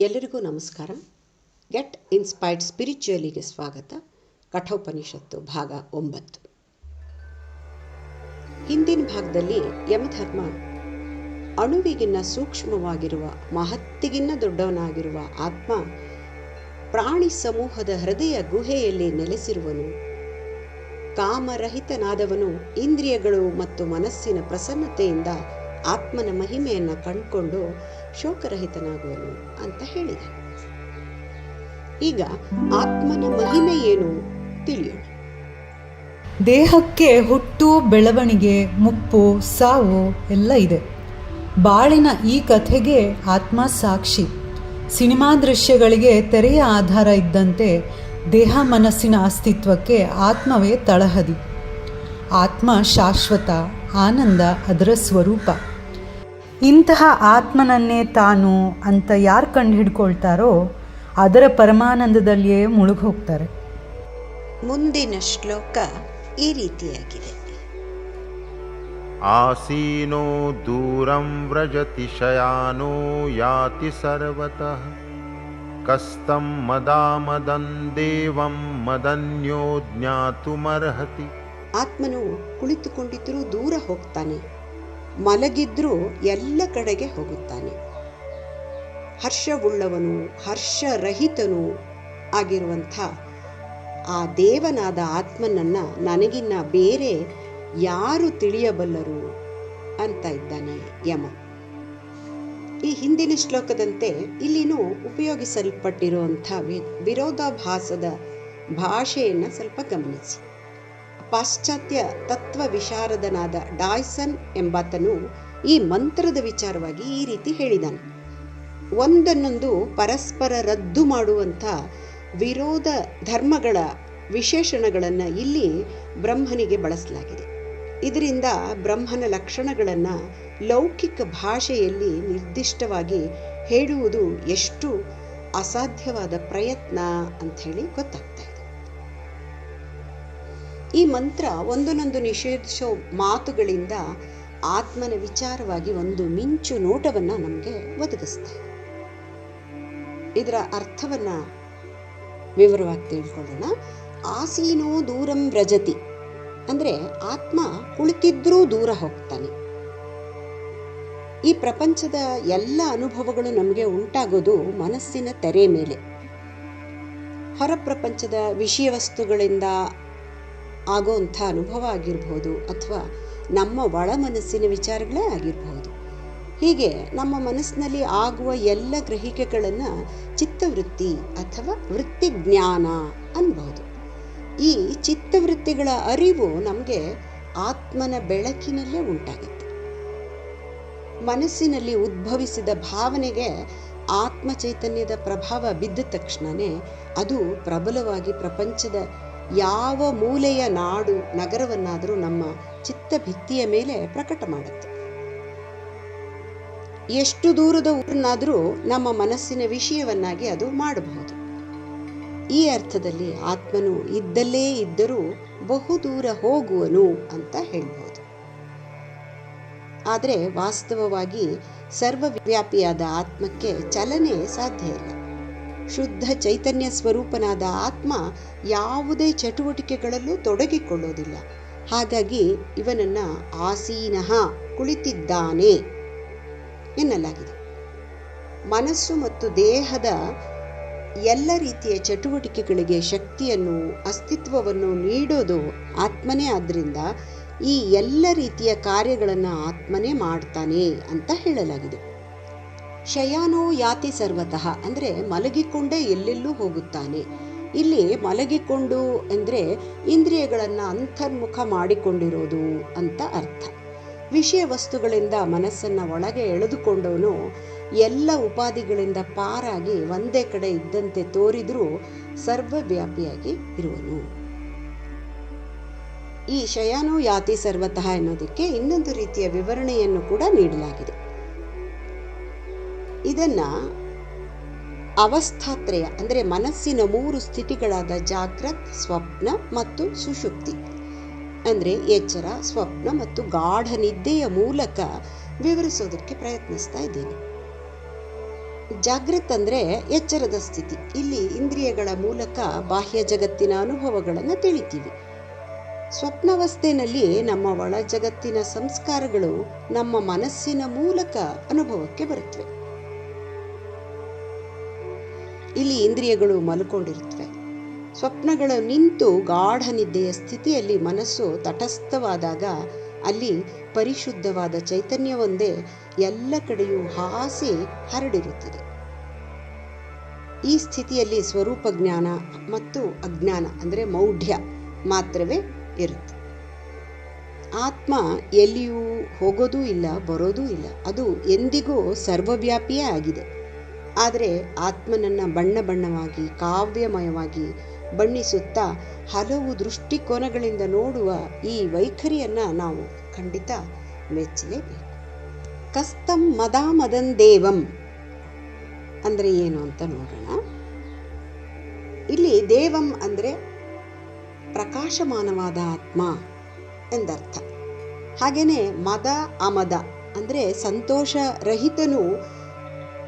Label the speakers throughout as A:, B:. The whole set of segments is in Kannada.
A: ಎಲ್ಲರಿಗೂ ನಮಸ್ಕಾರ. ಗೆಟ್ ಇನ್ಸ್ಪೈರ್ಡ್ ಸ್ಪಿರಿಚುಯಲಿಗೆ ಸ್ವಾಗತ. ಕಠೋಪನಿಷತ್ತು ಭಾಗ ಒಂಬತ್ತು. ಹಿಂದಿನ ಭಾಗದಲ್ಲಿ ಯಮಧರ್ಮ ಅಣುವಿಗಿನ್ನ ಸೂಕ್ಷ್ಮವಾಗಿರುವ, ಮಹತ್ತಿಗಿನ್ನ ದೊಡ್ಡವನಾಗಿರುವ ಆತ್ಮ ಪ್ರಾಣಿ ಸಮೂಹದ ಹೃದಯ ಗುಹೆಯಲ್ಲಿ ನೆಲೆಸಿರುವನು. ಕಾಮರಹಿತನಾದವನು ಇಂದ್ರಿಯಗಳು ಮತ್ತು ಮನಸ್ಸಿನ ಪ್ರಸನ್ನತೆಯಿಂದ ಆತ್ಮನ ಮಹಿಮೆಯನ್ನು ಕಂಡುಕೊಂಡು ಶೋಕರಹಿತನಾಗುವನು ಅಂತ ಹೇಳಿದ ಈಗ ಆತ್ಮನ ಮಹಿಮೆ ಏನು ತಿಳಿಯೋಣ.
B: ದೇಹಕ್ಕೆ ಹುಟ್ಟು, ಬೆಳವಣಿಗೆ, ಮುಪ್ಪು, ಸಾವು ಎಲ್ಲ ಇದೆ. ಬಾಳಿನ ಈ ಕಥೆಗೆ ಆತ್ಮ ಸಾಕ್ಷಿ. ಸಿನಿಮಾ ದೃಶ್ಯಗಳಿಗೆ ತೆರೆಯ ಆಧಾರ ಇದ್ದಂತೆ ದೇಹ ಮನಸ್ಸಿನ ಅಸ್ತಿತ್ವಕ್ಕೆ ಆತ್ಮವೇ ತಳಹದಿ. ಆತ್ಮ ಶಾಶ್ವತ, ಆನಂದ ಅದರ ಸ್ವರೂಪ. ಇಂತಹ ಆತ್ಮನನ್ನೇ ತಾನು ಅಂತ ಯಾರು ಕಂಡು ಹಿಡ್ಕೊಳ್ತಾರೋ ಅದರ ಪರಮಾನಂದದಲ್ಲಿಯೇ ಮುಳುಗೋಗ್ತಾರೆ
A: ಮುಂದಿನ ಶ್ಲೋಕ ಈ ರೀತಿಯಾಗಿದೆ.
C: ಆಸೀನೋ ದೂರಂ ವ್ರಜತಿ ಶಯಾನೋ ಯಾತಿ ಸರ್ವತಃ ಕಸ್ತಂ ಮದಾಮದನ್ ದೇವಂ ಮದನ್ಯೋ ಜ್ಞಾತುಮರ್ಹತಿ.
A: ಆತ್ಮನು ಕುಳಿತುಕೊಂಡಿದ್ದರೂ ದೂರ ಹೋಗ್ತಾನೆ. ಮಲಗಿದ್ರೂ ಎಲ್ಲ ಕಡೆಗೆ ಹೋಗುತ್ತಾನೆ. ಹರ್ಷವುಳ್ಳವನು, ಹರ್ಷರಹಿತನು ಆಗಿರುವಂಥ ಆ ದೇವನಾದ ಆತ್ಮನನ್ನು ನನಗಿನ್ನ ಬೇರೆ ಯಾರು ತಿಳಿಯಬಲ್ಲರು ಅಂತ ಇದ್ದಾನೆ ಯಮ. ಈ ಹಿಂದಿನ ಶ್ಲೋಕದಂತೆ ಇಲ್ಲಿನೂ ಉಪಯೋಗಿಸಲ್ಪಟ್ಟಿರುವಂಥ ವಿರೋಧಾಭಾಸದ ಭಾಷೆಯನ್ನು ಸ್ವಲ್ಪ ಗಮನಿಸಿ. ಪಾಶ್ಚಾತ್ಯ ತತ್ವ ವಿಶಾರದನಾದ ಡಾಯ್ಸನ್ ಎಂಬಾತನು ಈ ಮಂತ್ರದ ವಿಚಾರವಾಗಿ ಈ ರೀತಿ ಹೇಳಿದಾನೆ. ಒಂದನ್ನೊಂದು ಪರಸ್ಪರ ರದ್ದು ಮಾಡುವಂಥ ವಿರೋಧ ಧರ್ಮಗಳ ವಿಶೇಷಣಗಳನ್ನು ಇಲ್ಲಿ ಬ್ರಹ್ಮನಿಗೆ ಬಳಸಲಾಗಿದೆ. ಇದರಿಂದ ಬ್ರಹ್ಮನ ಲಕ್ಷಣಗಳನ್ನು ಲೌಕಿಕ ಭಾಷೆಯಲ್ಲಿ ನಿರ್ದಿಷ್ಟವಾಗಿ ಹೇಳುವುದು ಎಷ್ಟು ಅಸಾಧ್ಯವಾದ ಪ್ರಯತ್ನ ಅಂಥೇಳಿ ಗೊತ್ತಾಗ್ತದೆ ಈ ಮಂತ್ರ ಒಂದೊಂದು ನಿಷೇಧಿಸೋ ಮಾತುಗಳಿಂದ ಆತ್ಮನ ವಿಚಾರವಾಗಿ ಒಂದು ಮಿಂಚು ನೋಟವನ್ನು ನಮಗೆ ಒದಗಿಸ್ತದೆ ಇದರ ಅರ್ಥವನ್ನ ವಿವರವಾಗಿ ತಿಳ್ಕೊಳ್ಳೋಣ. ಆಸೀನೋ ದೂರಂ ರಜತಿ ಅಂದರೆ ಆತ್ಮ ಕುಳಿತಿದ್ರೂ ದೂರ ಹೋಗ್ತಾನೆ. ಈ ಪ್ರಪಂಚದ ಎಲ್ಲ ಅನುಭವಗಳು ನಮಗೆ ಉಂಟಾಗೋದು ಮನಸ್ಸಿನ ತೆರೆ ಮೇಲೆ. ಹೊರ ಪ್ರಪಂಚದ ವಿಷಯ ವಸ್ತುಗಳಿಂದ ಆಗೋಂಥ ಅನುಭವ ಆಗಿರ್ಬೋದು ಅಥವಾ ನಮ್ಮ ಒಳ ಮನಸ್ಸಿನ ವಿಚಾರಗಳೇ ಆಗಿರಬಹುದು ಹೀಗೆ ನಮ್ಮ ಮನಸ್ಸಿನಲ್ಲಿ ಆಗುವ ಎಲ್ಲ ಗ್ರಹಿಕೆಗಳನ್ನು ಚಿತ್ತವೃತ್ತಿ ಅಥವಾ ವೃತ್ತಿಜ್ಞಾನ ಅನ್ಬೋದು ಈ ಚಿತ್ತವೃತ್ತಿಗಳ ಅರಿವು ನಮಗೆ ಆತ್ಮನ ಬೆಳಕಿನಲ್ಲೇ ಉಂಟಾಗುತ್ತೆ. ಮನಸ್ಸಿನಲ್ಲಿ ಉದ್ಭವಿಸಿದ ಭಾವನೆಗೆ ಆತ್ಮ ಚೈತನ್ಯದ ಪ್ರಭಾವ ಬಿದ್ದ ತಕ್ಷಣವೇ ಅದು ಪ್ರಬಲವಾಗಿ ಪ್ರಪಂಚದ ಯಾವ ಮೂಲೆಯ ನಾಡು ನಗರವನ್ನಾದರೂ ನಮ್ಮ ಚಿತ್ತ ಭಿತ್ತಿಯ ಮೇಲೆ ಪ್ರಕಟ ಮಾಡುತ್ತೆ. ಎಷ್ಟು ದೂರದ ಊರನ್ನಾದರೂ ನಮ್ಮ ಮನಸ್ಸಿನ ವಿಷಯವನ್ನಾಗಿ ಅದು ಮಾಡಬಹುದು. ಈ ಅರ್ಥದಲ್ಲಿ ಆತ್ಮನು ಇದ್ದಲ್ಲೇ ಇದ್ದರೂ ಬಹುದೂರ ಹೋಗುವನು ಅಂತ ಹೇಳ್ಬೋದು ಆದರೆ ವಾಸ್ತವವಾಗಿ ಸರ್ವವ್ಯಾಪಿಯಾದ ಆತ್ಮಕ್ಕೆ ಚಲನೆ ಸಾಧ್ಯ ಇಲ್ಲ. ಶುದ್ಧ ಚೈತನ್ಯ ಸ್ವರೂಪನಾದ ಆತ್ಮ ಯಾವುದೇ ಚಟುವಟಿಕೆಗಳಲ್ಲೂ ತೊಡಗಿಕೊಳ್ಳೋದಿಲ್ಲ. ಹಾಗಾಗಿ ಇವನನ್ನ ಆಸೀನಃ ಕುಳಿತಿದ್ದಾನೆ ಎನ್ನಲಾಗಿದೆ. ಮನಸ್ಸು ಮತ್ತು ದೇಹದ ಎಲ್ಲ ರೀತಿಯ ಚಟುವಟಿಕೆಗಳಿಗೆ ಶಕ್ತಿಯನ್ನು, ಅಸ್ತಿತ್ವವನ್ನು ನೀಡೋದು ಆತ್ಮನೇ ಆದ್ದರಿಂದ ಈ ಎಲ್ಲ ರೀತಿಯ ಕಾರ್ಯಗಳನ್ನು ಆತ್ಮನೇ ಮಾಡ್ತಾನೆ ಅಂತ ಹೇಳಲಾಗಿದೆ. ಶಯಾನೋ ಯಾತಿ ಸರ್ವತಃ ಅಂದರೆ ಮಲಗಿಕೊಂಡೇ ಎಲ್ಲೆಲ್ಲೂ ಹೋಗುತ್ತಾನೆ. ಇಲ್ಲಿ ಮಲಗಿಕೊಂಡು ಅಂದರೆ ಇಂದ್ರಿಯಗಳನ್ನು ಅಂತರ್ಮುಖ ಮಾಡಿಕೊಂಡಿರೋದು ಅಂತ ಅರ್ಥ. ವಿಷಯ ವಸ್ತುಗಳಿಂದ ಮನಸ್ಸನ್ನು ಒಳಗೆ ಎಳೆದುಕೊಂಡವನು ಎಲ್ಲ ಉಪಾಧಿಗಳಿಂದ ಪಾರಾಗಿ ಒಂದೇ ಕಡೆ ಇದ್ದಂತೆ ತೋರಿದರೂ ಸರ್ವವ್ಯಾಪಿಯಾಗಿ ಇರುವನು. ಈ ಶಯಾನೋ ಯಾತಿ ಸರ್ವತಃ ಎನ್ನುವುದಕ್ಕೆ ಇನ್ನೊಂದು ರೀತಿಯ ವಿವರಣೆಯನ್ನು ಕೂಡ ನೀಡಲಾಗಿದೆ. ಇದನ್ನ ಅವಸ್ಥಾತ್ರಯ, ಅಂದರೆ ಮನಸ್ಸಿನ ಮೂರು ಸ್ಥಿತಿಗಳಾದ ಜಾಗ್ರತ್, ಸ್ವಪ್ನ ಮತ್ತು ಸುಷುಪ್ತಿ. ಅಂದರೆ ಎಚ್ಚರ, ಸ್ವಪ್ನ ಮತ್ತು ಗಾಢ ನಿದ್ದೆಯ ಮೂಲಕ ವಿವರಿಸೋದಕ್ಕೆ ಪ್ರಯತ್ನಿಸ್ತಾ ಇದ್ದೀನಿ. ಜಾಗೃತ್ ಅಂದರೆ ಎಚ್ಚರದ ಸ್ಥಿತಿ. ಇಲ್ಲಿ ಇಂದ್ರಿಯಗಳ ಮೂಲಕ ಬಾಹ್ಯ ಜಗತ್ತಿನ ಅನುಭವಗಳನ್ನು ತಿಳಿತೀವಿ. ಸ್ವಪ್ನಾವಸ್ಥೆಯಲ್ಲಿ ನಮ್ಮ ಒಳ ಜಗತ್ತಿನ ಸಂಸ್ಕಾರಗಳು ನಮ್ಮ ಮನಸ್ಸಿನ ಮೂಲಕ ಅನುಭವಕ್ಕೆ ಬರುತ್ತವೆ ಇಲ್ಲಿ ಇಂದ್ರಿಯಗಳು ಮಲ್ಕೊಂಡಿರುತ್ತವೆ. ಸ್ವಪ್ನಗಳು ನಿಂತು ಗಾಢ ನಿದ್ದೆಯ ಸ್ಥಿತಿಯಲ್ಲಿ ಮನಸ್ಸು ತಟಸ್ಥವಾದಾಗ ಅಲ್ಲಿ ಪರಿಶುದ್ಧವಾದ ಚೈತನ್ಯವೊಂದೇ ಎಲ್ಲ ಕಡೆಯೂ ಹಾಸಿ ಹರಡಿರುತ್ತದೆ. ಈ ಸ್ಥಿತಿಯಲ್ಲಿ ಸ್ವರೂಪ ಜ್ಞಾನ ಮತ್ತು ಅಜ್ಞಾನ ಅಂದರೆ ಮೌಢ್ಯ ಮಾತ್ರವೇ ಇರುತ್ತೆ. ಆತ್ಮ ಎಲ್ಲಿಯೂ ಹೋಗೋದೂ ಇಲ್ಲ, ಬರೋದೂ ಇಲ್ಲ. ಅದು ಎಂದಿಗೂ ಸರ್ವವ್ಯಾಪಿಯೇ ಆಗಿದೆ. ಆದರೆ ಆತ್ಮನನ್ನು ಬಣ್ಣ ಬಣ್ಣವಾಗಿ, ಕಾವ್ಯಮಯವಾಗಿ ಬಣ್ಣಿಸುತ್ತಾ ಹಲವು ದೃಷ್ಟಿಕೋನಗಳಿಂದ ನೋಡುವ ಈ ವೈಖರಿಯನ್ನು ನಾವು ಖಂಡಿತ ಮೆಚ್ಚಲೇಬೇಕು. ಕಸ್ತಂ ಮದ ಮದನ್ ದೇವಂ ಅಂದರೆ ಏನು ಅಂತ ನೋಡೋಣ. ಇಲ್ಲಿ ದೇವಂ ಅಂದರೆ ಪ್ರಕಾಶಮಾನವಾದ ಆತ್ಮ ಎಂದರ್ಥ. ಹಾಗೆಯೇ ಮದ ಅಮದ ಅಂದರೆ ಸಂತೋಷ ರಹಿತನು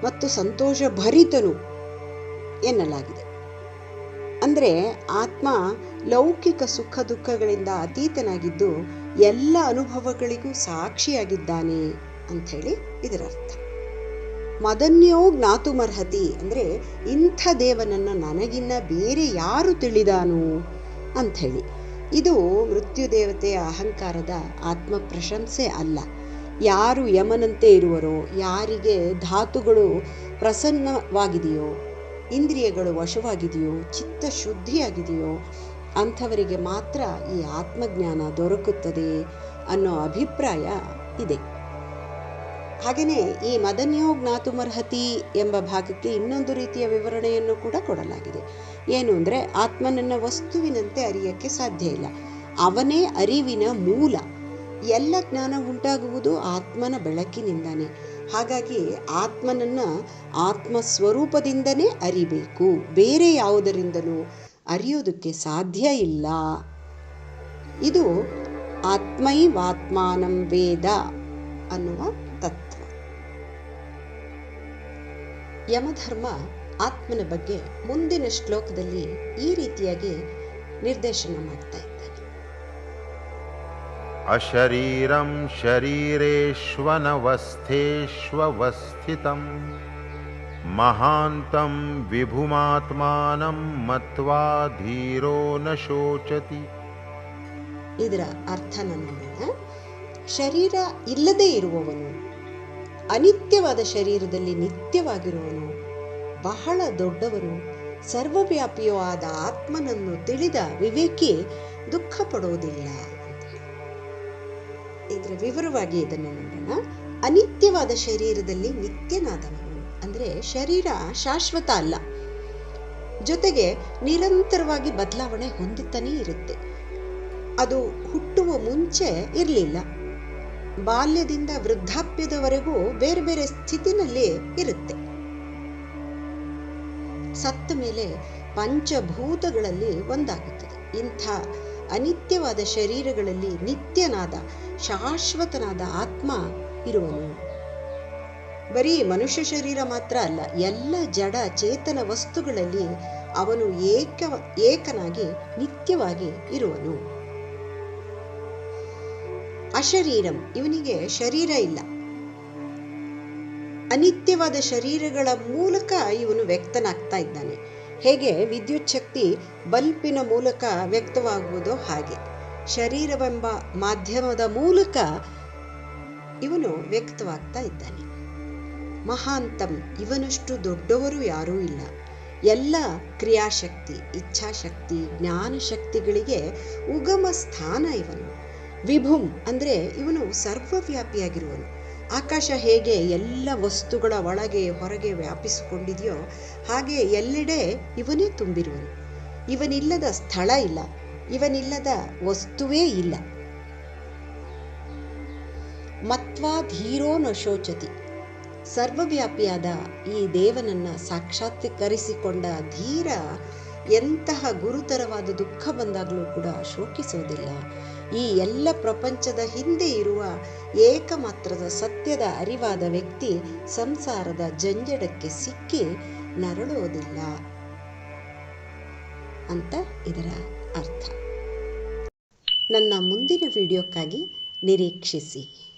A: ಮತ್ತು ಸಂತೋಷ ಭರಿತನು ಎನ್ನಲಾಗಿದೆ. ಅಂದರೆ ಆತ್ಮ ಲೌಕಿಕ ಸುಖ ದುಃಖಗಳಿಂದ ಅತೀತನಾಗಿದ್ದು ಎಲ್ಲ ಅನುಭವಗಳಿಗೂ ಸಾಕ್ಷಿಯಾಗಿದ್ದಾನೆ ಅಂಥೇಳಿ ಇದರರ್ಥ ಮದನ್ಯೋ ಜ್ಞಾತುಮರ್ಹತಿ ಅಂದರೆ ಇಂಥ ದೇವನನ್ನು ನನಗಿನ್ನ ಬೇರೆ ಯಾರು ತಿಳಿದಾನು ಅಂಥೇಳಿ. ಇದು ಮೃತ್ಯು ದೇವತೆಯ ಅಹಂಕಾರದ ಆತ್ಮ ಪ್ರಶಂಸೆ ಅಲ್ಲ. ಯಾರು ಯಮನಂತೆ ಇರುವರೋ, ಯಾರಿಗೆ ಧಾತುಗಳು ಪ್ರಸನ್ನವಾಗಿದೆಯೋ, ಇಂದ್ರಿಯಗಳು ವಶವಾಗಿದೆಯೋ, ಚಿತ್ತ ಶುದ್ಧಿಯಾಗಿದೆಯೋ, ಅಂಥವರಿಗೆ ಮಾತ್ರ ಈ ಆತ್ಮಜ್ಞಾನ ದೊರಕುತ್ತದೆ ಅನ್ನೋ ಅಭಿಪ್ರಾಯ ಇದೆ. ಹಾಗೆಯೇ ಈ ಮದನ್ಯೋ ಜ್ಞಾತುಮರ್ಹತಿ ಎಂಬ ಭಾಗಕ್ಕೆ ಇನ್ನೊಂದು ರೀತಿಯ ವಿವರಣೆಯನ್ನು ಕೂಡ ಕೊಡಲಾಗಿದೆ. ಏನು ಅಂದರೆ ಆತ್ಮನನ್ನ ವಸ್ತುವಿನಂತೆ ಅರಿಯಕ್ಕೆ ಸಾಧ್ಯ ಇಲ್ಲ. ಅವನೇ ಅರಿವಿನ ಮೂಲ. ಎಲ್ಲ ಜ್ಞಾನ ಉಂಟಾಗುವುದು ಆತ್ಮನ ಬೆಳಕಿನಿಂದನೇ. ಹಾಗಾಗಿ ಆತ್ಮನನ್ನ ಆತ್ಮ ಸ್ವರೂಪದಿಂದನೇ ಅರಿಬೇಕು. ಬೇರೆ ಯಾವುದರಿಂದಲೂ ಅರಿಯೋದಕ್ಕೆ ಸಾಧ್ಯ ಇಲ್ಲ. ಇದು ಆತ್ಮೈವಾತ್ಮಾನಂ ವೇದ ಅನ್ನುವ ತತ್ವ. ಯಮಧರ್ಮ ಆತ್ಮನ ಬಗ್ಗೆ ಮುಂದಿನ ಶ್ಲೋಕದಲ್ಲಿ ಈ ರೀತಿಯಾಗಿ ನಿರ್ದೇಶನ ಮಾಡ್ತಾ
C: अशरीरं शरीरेष्वनवस्थेष्वस्थितं महान्तं विभुमात्मानं मत्वा धीरो न शोचति
A: ಇದರ ಅರ್ಥನ ನೋಡೋಣ ಶರೀರ ಇಲ್ಲದೆ ಇರುವವನು ಅನಿತ್ಯವಾದ ಶರೀರದಲ್ಲಿ ನಿತ್ಯವಾಗಿರುವನು ಬಹಳ ದೊಡ್ಡವನು ಸರ್ವವ್ಯಾಪಿಯೂ ಆದ ಆತ್ಮನನ್ನು ತಿಳಿದ ವಿವೇಕಿ ದುಃಖ ಪಡುವುದಿಲ್ಲ ಇದರ ವಿವರವಾಗಿ ಇದನ್ನು ನೋಡೋಣ. ಅನಿತ್ಯವಾದ ಶರೀರದಲ್ಲಿ ನಿತ್ಯನಾದವನು. ಅಂದರೆ ಶರೀರ ಶಾಶ್ವತ ಅಲ್ಲ. ಜೊತೆಗೆ ನಿರಂತರವಾಗಿ ಬದಲಾವಣೆ ಹೊಂದುತ್ತಾನೇ ಇರುತ್ತೆ. ಅದು ಹುಟ್ಟುವ ಮುಂಚೆ ಇರಲಿಲ್ಲ. ಬಾಲ್ಯದಿಂದ ವೃದ್ಧಾಪ್ಯದವರೆಗೂ ಬೇರೆ ಬೇರೆ ಸ್ಥಿತಿನಲ್ಲಿ ಇರುತ್ತೆ. ಸತ್ತ ಮೇಲೆ ಪಂಚಭೂತಗಳಲ್ಲಿ ಒಂದಾಗುತ್ತದೆ. ಇಂಥ ಅನಿತ್ಯವಾದ ಶರೀರಗಳಲ್ಲಿ ನಿತ್ಯನಾದ, ಶಾಶ್ವತನಾದ ಆತ್ಮ ಇರುವನು. ಬರೀ ಮನುಷ್ಯ ಶರೀರ ಮಾತ್ರ ಅಲ್ಲ, ಎಲ್ಲ ಜಡ ಚೇತನ ವಸ್ತುಗಳಲ್ಲಿ ಅವನು ಏಕ, ಏಕನಾಗಿ ನಿತ್ಯವಾಗಿ ಇರುವನು. ಅಶರೀರಂ, ಇವನಿಗೆ ಶರೀರ ಇಲ್ಲ. ಅನಿತ್ಯವಾದ ಶರೀರಗಳ ಮೂಲಕ ಇವನು ವ್ಯಕ್ತನಾಗ್ತಾ ಇದ್ದಾನೆ. ಹೇಗೆ ವಿದ್ಯುತ್ ಶಕ್ತಿ ಬಲ್ಪಿನ ಮೂಲಕ ವ್ಯಕ್ತವಾಗುವುದೋ ಹಾಗೆ. ಶರೀರವೆಂಬ ಮಾಧ್ಯಮದ ಮೂಲಕ ಇವನು ವ್ಯಕ್ತವಾಗ್ತಾ ಇದ್ದಾನೆ. ಮಹಾಂತಂ, ಇವನಷ್ಟು ದೊಡ್ಡವರು ಯಾರೂ ಇಲ್ಲ. ಎಲ್ಲ ಕ್ರಿಯಾಶಕ್ತಿ, ಇಚ್ಛಾಶಕ್ತಿ, ಜ್ಞಾನಶಕ್ತಿಗಳಿಗೆ ಉಗಮ ಸ್ಥಾನ ಇವನು. ವಿಭುಂ ಅಂದರೆ ಇವನು ಸರ್ವವ್ಯಾಪಿಯಾಗಿರುವನು. ಆಕಾಶ ಹೇಗೆ ಎಲ್ಲ ವಸ್ತುಗಳ ಒಳಗೆ ಹೊರಗೆ ವ್ಯಾಪಿಸಿಕೊಂಡಿದೆಯೋ ಹಾಗೆ ಎಲ್ಲೆಡೆ ಇವನೇ ತುಂಬಿರುವನು. ಇವನಿಲ್ಲದ ಸ್ಥಳ ಇಲ್ಲ, ಇವನಿಲ್ಲದ ವಸ್ತುವೇ ಇಲ್ಲ. ಮತ್ವಾ ಧೀರೋ ನ ಶೋಚತಿ. ಸರ್ವವ್ಯಾಪಿಯಾದ ಈ ದೇವನನ್ನ ಸಾಕ್ಷಾತ್ಕರಿಸಿಕೊಂಡ ಧೀರ ಎಂತಹ ಗುರುತರವಾದ ದುಃಖ ಬಂದಾಗಲೂ ಕೂಡ ಶೋಕಿಸೋದಿಲ್ಲ. ಈ ಎಲ್ಲ ಪ್ರಪಂಚದ ಹಿಂದೆ ಇರುವ ಏಕಮಾತ್ರದ ಸತ್ಯದ ಅರಿವಾದ ವ್ಯಕ್ತಿ ಸಂಸಾರದ ಜಂಜಡಕ್ಕೆ ಸಿಕ್ಕಿ ನರಳೋದಿಲ್ಲ ಅಂತ ಇದರ ಅರ್ಥ. ನನ್ನ ಮುಂದಿನ ವಿಡಿಯೋಕ್ಕಾಗಿ ನಿರೀಕ್ಷಿಸಿ.